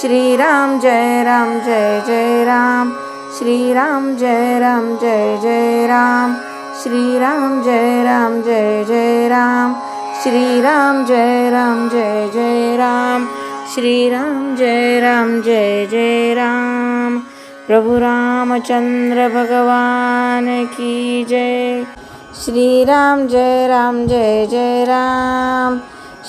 श्रीराम जय राम जय जय राम। श्रीराम जय राम जय जय राम। श्रीराम जय राम जय जय राम। श्रीराम जय राम जय जय राम। श्रीराम जय राम जय जय राम। प्रभु रामचंद्र भगवान की जय। श्रीराम जय राम जय जय राम।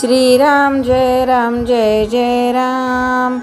श्रीराम जय राम जय जय राम।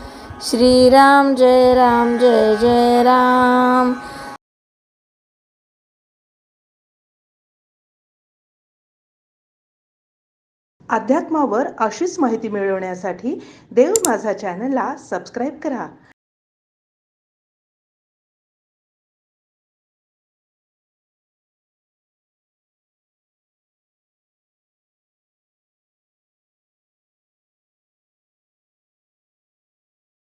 श्रीराम जय राम जय जय राम. अध्यात्मावर अशीच माहिती मिळवण्यासाठी देव माझा चॅनलला सबस्क्राईब करा.